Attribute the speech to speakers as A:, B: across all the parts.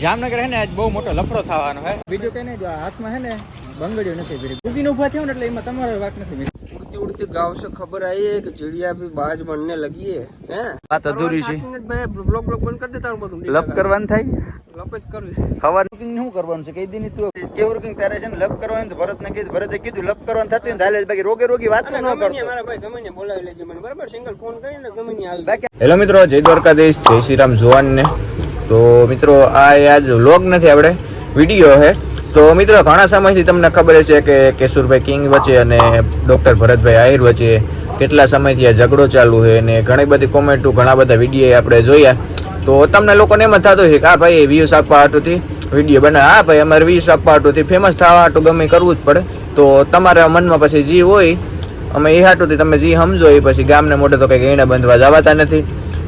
A: જામનગર હે ને આજ બહુ મોટો લફડો થવાનો હે. બીજું કઈ નહીં જો હાથમાં હે ને બંગડીઓ નથી ભરી. ડૂબીને ઊભા થયો ને એટલે એમાં તમારો
B: વાત
C: નથી ઉડતી ખબર આવી તારું બધું
B: લપ કરવાનું થાય?
C: લપ જ કરવી.
B: ખબર બુકિંગ શું કરવાનું છે? કઈ તું કે વર્કિંગ તારે છે લપ કરવાનું ભરત ને કીધું કીધું લપ કરવાનું થતું હાલે બાકી રોગે રોગી વાત ન
C: મારા ભાઈ ગમે બોલાવી લેજો મને બરાબર? સિંગલ ફોન કરીને ગમે ને આવી
B: બાકી હેલો મિત્રો જય દ્વારકાધીશ જય શ્રી રામ જુવાન ને તો મિત્રો, આ આજ વ્લોગ નથી આપણે વીડિયો છે તો મિત્રો, ઘણા સમયથી તમને ખબર છે કે કેશુરભાઈ કિંગ વચ્ચે અને ડોક્ટર ભરતભાઈ આહિર વચ્ચે કેટલા સમયથી આ ઝઘડો ચાલુ છે અને ઘણી બધી કોમેન્ટો ઘણા બધા વીડિયો આપણે જોયા. તો તમને લોકોને એમ જ થતું છે કે, આ ભાઈ વ્યૂઝ આપવા હાટુથી વીડિયો બનાવે. હા ભાઈ, અમારે વ્યૂઝ આપવા હાટુથી ફેમસ થવા હાટું ગમે કરવું જ પડે. તો તમારા મનમાં પછી જે હોય, અમે એ હાટુથી તમે જે સમજો, એ પછી ગામને મોટે તો કંઈક એણા બંધવા જવાતા નથી.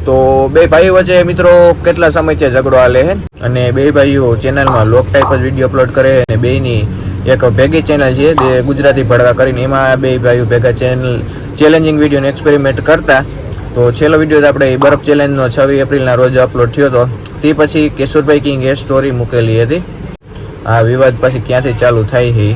B: તો બે ભાઈઓ વચ્ચે મિત્રો, કેટલા સમયથી ઝઘડો હાલે છે? અને બે ભાઈઓ ચેનલમાં લોક ટાઈપ જ વીડિયો અપલોડ કરે અને બેની એક ભેગી ચેનલ છે, જે ગુજરાતી ભડકા કરીને એમાં બે ભાઈઓ ભેગા ચેનલ ચેલેન્જિંગ વિડીયોને એક્સપેરિમેન્ટ કરતા. તો છેલ્લો વીડિયો તો આપણે બરફ ચેલેન્જનો છવ્વીસ એપ્રિલના રોજ અપલોડ થયો હતો. તે પછી કેશુરભાઈ કિંગે સ્ટોરી મૂકેલી હતી. આ વિવાદ પછી ક્યાંથી ચાલુ થાય છે?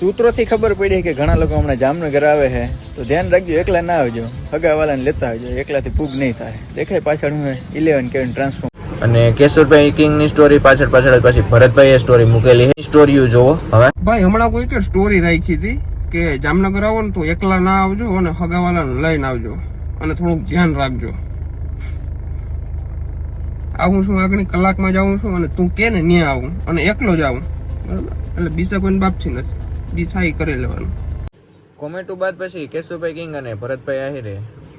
B: સૂત્રોથી ખબર પડી કે ઘણા લોકો હમણાં જામનગર આવે છે. તો ધ્યાન રાખજો એકલા ના આવજો. હગાવાલાને લેતા આવજો. એકલાથી ફૂગ નહીં થાય. દેખાય પાછળ હું ઇલેવન કેવન ટ્રાન્સફોર્મ અને કેશુરભાઈ કિંગની સ્ટોરી પાછળ પાછળ પછી પછી ભરતભાઈએ સ્ટોરી મૂકેલી છે. સ્ટોરીઓ જોવો હવે.
C: ભાઈ હમણાં કોઈ કે સ્ટોરી રાખી હતી કે જામનગર આવો ને તો એકલા ના આવજો અને હગાવાલાને લઈને આવજો. અને થોડુંક ધ્યાન રાખજો. આવું છું આગળ કલાકમાં જાઉં છું અને તું કે ને ત્યાં આવું. અને એકલો જ આવું. બરાબર? એટલે બીજા કોઈ બાપથી નથી. થાય કરી લેવાનું.
B: કોમેન્ટો બાદ પછી કેશુભાઈ કિંગ અને ભરતભાઈ આહિરે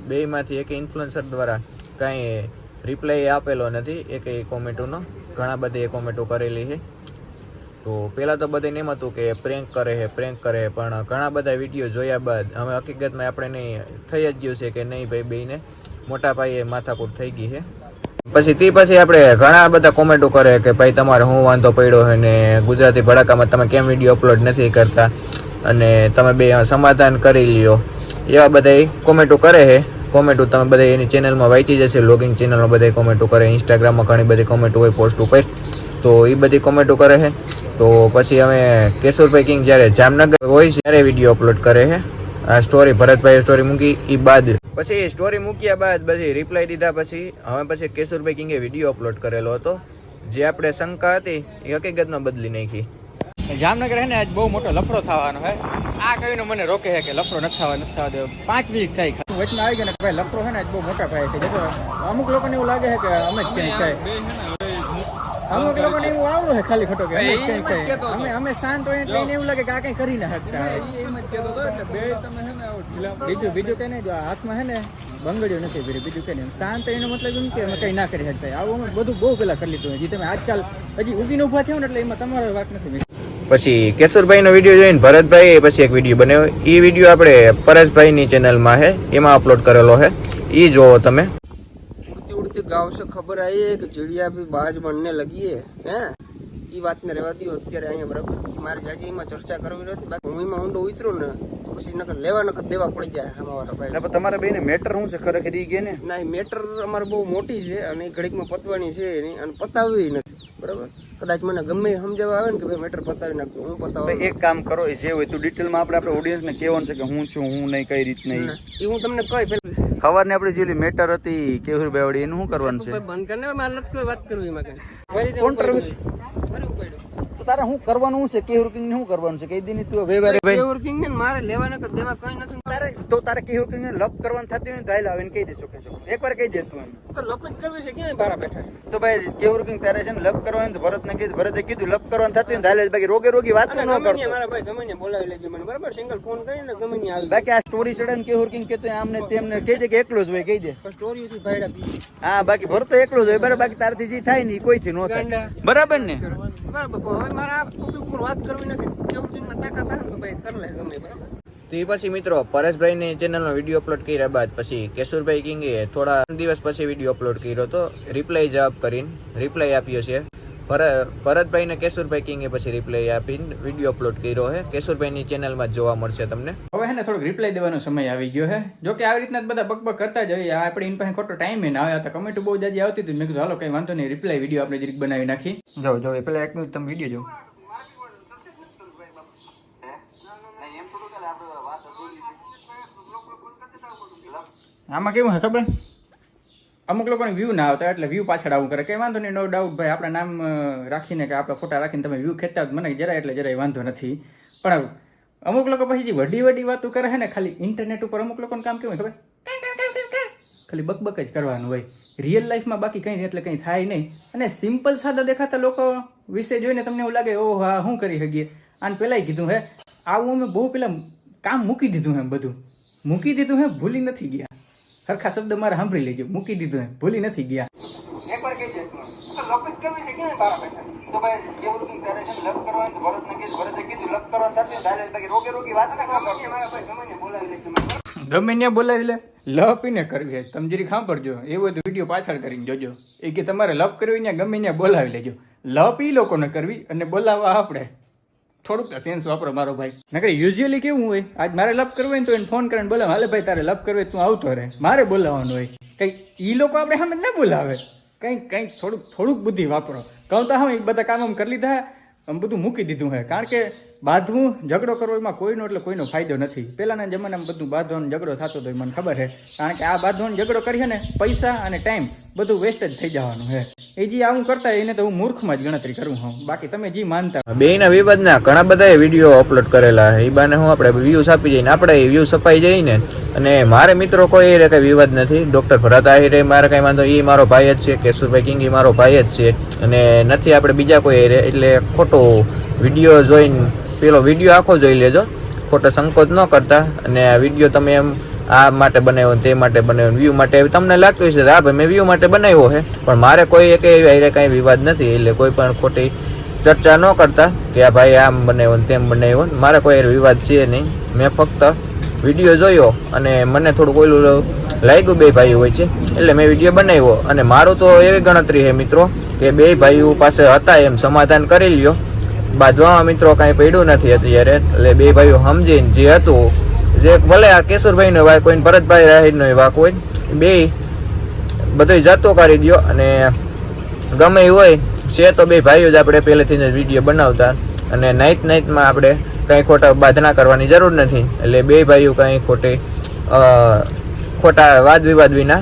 B: બેયમાંથી એક ઇન્ફ્લુએન્સર દ્વારા કાંઈ રિપ્લાય આપેલો નથી, એક કોમેન્ટોનો ઘણા બધી એ કોમેન્ટો કરેલી છે. તો પહેલાં તો બધાને એમ હતું કે પ્રેન્ક કરે છે પ્રેન્ક કરે પણ ઘણા બધા વીડિયો જોયા બાદ હવે હકીકતમાં આપણે નહીં થઈ જ ગયું છે કે નહીં ભાઈ બેને મોટા પાયે માથાકૂટ થઈ ગઈ છે. પછી તે પછી આપણે ઘણા બધા કોમેન્ટો કરે કે ભાઈ તમારે શું વાંધો પડ્યો છે ને ગુજરાતી ભડાકામાં તમે કેમ વીડિયો અપલોડ નથી કરતા? અને તમે બે સમાધાન કરી લ્યો. એવા બધા કોમેન્ટો કરે છે. કોમેન્ટો તમે બધા એની ચેનલમાં વાંચી જશે. લોગિંગ ચેનલમાં બધા કોમેન્ટો કરે. ઇન્સ્ટાગ્રામમાં ઘણી બધી કોમેન્ટો હોય પોસ્ટ ઉપર. તો એ બધી કોમેન્ટો કરે છે. તો પછી અમે કેશોરભાઈ કિંગ જ્યારે જામનગર હોય ત્યારે વીડિયો અપલોડ કરે છે. આ સ્ટોરી ભરતભાઈ સ્ટોરી મૂકી એ બાદ. પછી સ્ટોરી મૂક્યા બાદ પછી રિપ્લાય દીધા પછી, હવે પછી કેશુરભાઈ કિંગે વીડિયો અપલોડ કરેલો હતો. જે આપણે શંકા હતી, એ હકીકતમાં બદલી નાખી.
A: જામનગર હે ને, આજ બહુ મોટો લફડો થવાનો હે. આ કહીને મને રોકે છે કે લફડો નથી થવા નથી થવા દેવો. પાંચ મિનિટ થઈ ખાતું વચમાં આવી ગયા ને ભાઈ લફડો છે ને, આજ બહુ મોટા ભાઈ છે. અમુક લોકોને એવું લાગે છે કે અમે જ ક્યાંય થાય અમુક લોકોને એવું આવડું છે ખાલી ખોટો કે અમે અમે અમે શાંત હોય એટલે એને એવું લાગે કે આ કઈ કરી ના શકતા. બીજું બીજું કઈ નહીં જો હાથમાં હે ને બંગડીઓ નથી ભરી બીજું કઈ નહીં. શાંત એનો મતલબ એમ કે અમે કઈ ના કરી શકતા. આવું અમે બધું બહુ પેલા કરી લીધું હજી તમે આજકાલ હજી ઉગીને ઊભા થયો ને એટલે એમાં તમારો વાત નથી
B: પછી કેશુરભાઈ નો વીડિયો જોઈને ભરતભાઈ પછી એક વીડિયો બનાવ્યો. એ વીડિયો આપણે પરેશભાઈની ચેનલમાં છે. એમાં અપલોડ કરેલો છે. એ જોવો તમે.
C: થી ગાવ છે ખબર આવી કે ચીડિયા ભી બાજ મણને લગીએ હે? એ વાતને રહેવા દો અત્યારે અહીંયા બરાબર. મારે જાગીમાં ચર્ચા કરવી નથી બાકી હું એમાં ઊંડો ઉતરું ને પછી નકર લેવા નકર દેવા પડી જાય અમારા ભાઈ.
B: તમારા બેને મેટર શું છે? ખરેખર એ કે ને?
C: ના મેટર અમારે બહુ મોટી છે અને એ ઘડીકમાં પતવાની છે એની અને પતાવવી નથી બરાબર? કદાચ મને ગમે એ સમજાવવા આવે ને કે ભાઈ મેટર પતાવી નાખતો હું પતાવું
B: એક કામ કરો એ જે હોય તો ડિટેલમાં આપણે આપણે ઓડિયન્સને કહેવાનું છે કે હું છું હું નહીં કઈ રીત નહીં
C: એ હું તમને કહી પેલા
B: ખબર ને આપણે જેલી મેટર હતી કેવું બેવડી એનું શું કરવાનું છે?
C: બંધ કરીને મારે નથી કોઈ વાત કરવી એમાં કઈ ફરી રીતે
B: Controversy.
C: ફરી ઉપાડ્યો
B: તો તારે શું કરવાનું છે? કેહુર ને શું કરવાનું છે? કઈ દીની તું વેવારે ભાઈ
C: king ને મારે લેવા કે દેવા કઈ નથી
B: તારે તો તારે કે કિંગ ને લપ કરવાનું થતું હોય તો હાલ આવીને કહી દેશો કે એકવાર કહી દે તું
C: તો જ કરવી છે ક્યાંય બારા બેઠા
B: તો ભાઈ કે કિંગ તારે છે ને લપ કરવાનું તો ભરત ને કીધું ભરતે કીધું લપ કરવાનું થતું હોય તો હાલે બાકી રોગે રોગી વાત ન કરતો.
C: મારા ભાઈ ગમે ને બોલાવી લેજો મને બરાબર? સિંગલ ફોન કરીને ગમે ને આવી
B: બાકી આ સ્ટોરી ચડે ને કે કિંગ કે તો આમને તેમને કહી દે કે એકલો જ હોય કહી દે.
C: સ્ટોરી થી ભાઈડા
B: હા બાકી ભરતો એકલો જ હોય બરાબર? બાકી તારથી જે થાય ને કોઈ થી ન થાય. બરાબર ને?
C: બરાબર
B: મિત્રો, પરેશભાઈ ચેનલનો વીડિયો અપલોડ કર્યા બાદ પછી કેશુરભાઈ કિંગે થોડા દિવસ પછી વીડિયો અપલોડ કર્યો તો રિપ્લાય જવાબ કરીને રિપ્લાય આપ્યો છે. ભર- ભરતભાઈને કેશુરભાઈ કિંગે પછી રિપ્લાય આપીને વીડિયો અપલોડ કર્યો છે કેશુરભાઈની ચેનલમાં જ જોવા મળશે તમને.
A: હવે હે ને થોડોક રિપ્લાય દેવાનો સમય આવી ગયો છે જો કે આવી રીતના જ બધા બકબક કરતા જ હોય. આપણે એની પાસે ખોટો ટાઈમ ના આવ્યા હતા કમેન્ટ બહુ જાજી આવતી હતી. મેં કીધું હાલો કઈ વાંધો નહીં. રિપ્લાય વીડિયો આપણે જરીક બનાવી નાખી જો જો એ પેલા એક મિનિટ તમે વીડિયો જો આમાં કેવું હે ખબર? અમુક લોકોને વ્યૂ ના આવતા એટલે વ્યૂ પાછળ આવું કરે. કે વાંધો નહીં નો ડાઉટ ભાઈ, આપણા નામ રાખીને કે આપણે ફોટા રાખીને તમે વ્યૂ ખેંચતા મને જરાય એટલે જરાય વાંધો નથી. પણ અમુક લોકો પછી જે વડી વડી વાતો કરે છે ને, ખાલી ઇન્ટરનેટ ઉપર અમુક લોકોનું કામ કેવું ખબર? ખાલી બકબક જ કરવાનું હોય. રિયલ લાઈફમાં બાકી કંઈ એટલે કંઈ થાય નહીં. અને સિમ્પલ સાદા દેખાતા લોકો વિશે જોઈને તમને એવું લાગે, ઓહ, હા શું કરી શકીએ. આને પહેલાંય કીધું હે. આવું અમે બહુ પહેલાં કામ મૂકી દીધું એમ બધું. મૂકી દીધું હે, ભૂલી નથી ગયા. સરખા શબ્દ મારે સાંભળી લેજો. મૂકી દીધું એમ. ભૂલી નથી ગયા.
C: એકવાર કહી દે. તો લોકેશ કેવી છે? ક્યાં તારા બેઠા? તો ભાઈ જે બધું કરે છે? લપ કરવાનું તો ભરતને કીધું. ભરતે કીધું લપ કરવાનું થશે ને બાકી રોગે રોગી વાત ના કરો. મારા ભાઈ ગમે બોલાવી લે
A: ગમે ત્યાં બોલાવી લે. લપીને કરવી તમે જરી સાંભળજો. એવો તો વીડિયો પાછળ કરીને જોજો. એ કે તમારે લપ કરવી ત્યાં ગમે ત્યાં બોલાવી લેજો. લપ ઈ લોકોને કરવી અને બોલાવવા આપણે. થોડુંક તો સેન્સ વાપરો મારો ભાઈ. નકર યુઝ્યુઅલી કેવું હોય? આજ મારે લપ કરવું હોય તો એને ફોન કરીને બોલાવે. હાલે ભાઈ, તારે લપ કરવું તો આવતો રહે. મારે બોલાવવાનું હોય. કંઈક એ લોકો આપણે સામે ના બોલાવે. કંઈક કંઈક થોડુંક થોડુંક બુદ્ધિ વાપરો. કહું તો હા, એ બધા કામ કરી લીધા. આમ બધું મૂકી દીધું છે કારણ કે બાંધવું, ઝઘડો કરવો એમાં કોઈનો એટલે કોઈનો ફાયદો નથી. પહેલાંના જમાનામાં બધું બાંધવાનો ઝઘડો થતો હતો એ મને ખબર છે કારણ કે આ બાંધવાનો ઝઘડો કરીએ ને, પૈસા અને ટાઈમ બધું વેસ્ટ જ થઈ જવાનું છે એ જે આવું કરતા એને તો હું મૂર્ખમાં જ ગણતરી કરું હું બાકી તમે જે માનતા
B: બે ના વિવાદના ઘણા બધા વીડિયો અપલોડ કરેલા એ બાને હું આપણે વ્યૂઝ આપી જઈને, આપણે વ્યૂઝ અપાઈ જઈને, અને મારે મિત્રો કોઈ એ કઈ વિવાદ નથી. ડોક્ટર ભરત આહિરે મારે કઈ વાંધો એ મારો ભાઈ જ છે, કેશુરભાઈ કિંગ એ મારો ભાઈ જ છે. અને નથી આપણે બીજા કોઈ. એટલે ખોટો વીડિયો જોઈને, પેલો વીડિયો આખો જોઈ લેજો. ખોટો સંકોચ ન કરતા. અને આ વીડિયો તમે એમ આ માટે બનાવ્યો તે માટે બનાવ્યો વ્યૂ માટે. તમને લાગતું હશે હા ભાઈ, મેં વ્યૂ માટે બનાવ્યો છે પણ મારે કોઈ એક હારે કાંઈ વિવાદ નથી. એટલે કોઈ પણ ખોટી ચર્ચા ન કરતા કે, આ ભાઈ આમ બનાવ્યો ને તેમ બનાવ્યો મારે કોઈ વિવાદ છે નહીં. મેં ફક્ત વીડિયો જોયો અને મને થોડુંક ઓલું લાગ્યું બે ભાઈઓ હોય છે એટલે મેં વીડિયો બનાવ્યો. અને મારું તો એવી ગણતરી છે, મિત્રો, કે બે ભાઈઓ પાસે હતા એમ સમાધાન કરી લ્યો. બાંધવામાં મિત્રો કાંઈ પડ્યું નથી અત્યારે. એટલે બે ભાઈઓ સમજીને જે હતું, જે ભલે આ કેશુરભાઈનો વાય કોઈ ભરતભાઈ રાહિરનો વાક હોય બે બધું જાતો કરી દ્યો અને ગમે હોય, છે તો બે ભાઈઓ જ આપણે પહેલેથી જ વીડિયો બનાવતા. અને નાઇટ નાઇટમાં આપણે કંઈ ખોટા બાધના કરવાની જરૂર નથી. એટલે બે ભાઈઓ કંઈ ખોટી ખોટા વાદ વિવાદ વિના,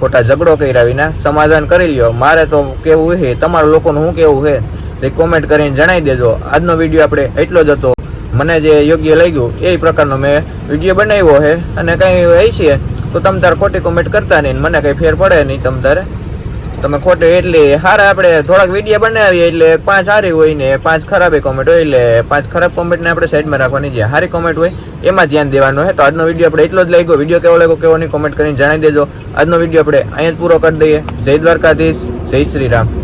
B: ખોટા ઝઘડો કર્યા વિના સમાધાન કરી લ્યો. મારે તો કેવું છે તમારા લોકોનું શું કેવું છે તે કોમેન્ટ કરીને જણાવી દેજો. આજનો વીડિયો આપણે એટલો જ હતો. મને જે યોગ્ય લાગ્યું એ પ્રકારનો મેં વીડિયો બનાવ્યો છે અને કંઈ હોય છે, તો તમ તારે ખોટી કોમેન્ટ કરતા નહીં મને કંઈ ફેર પડે નહીં તમ તારે. તમે ખોટે એટલે સારા આપણે થોડાક વીડિયો બનાવીએ એટલે પાંચ સારી હોય ને પાંચ ખરાબ કોમેન્ટ હોય એટલે પાંચ ખરાબ કોમેન્ટને આપણે સાઈડમાં રાખવાની જે સારી કોમેન્ટ હોય, એમાં ધ્યાન દેવાનું હોય તો આજનો વીડિયો આપણે એટલો જ લાગ્યો. વીડિયો કેવો લાગ્યો કેવો નહીં કોમેન્ટ કરીને જણાવી દેજો. આજનો વીડિયો આપણે અહીંયા જ પૂરો કરી દઈએ. જય દ્વારકાધીશ. જય શ્રી રામ.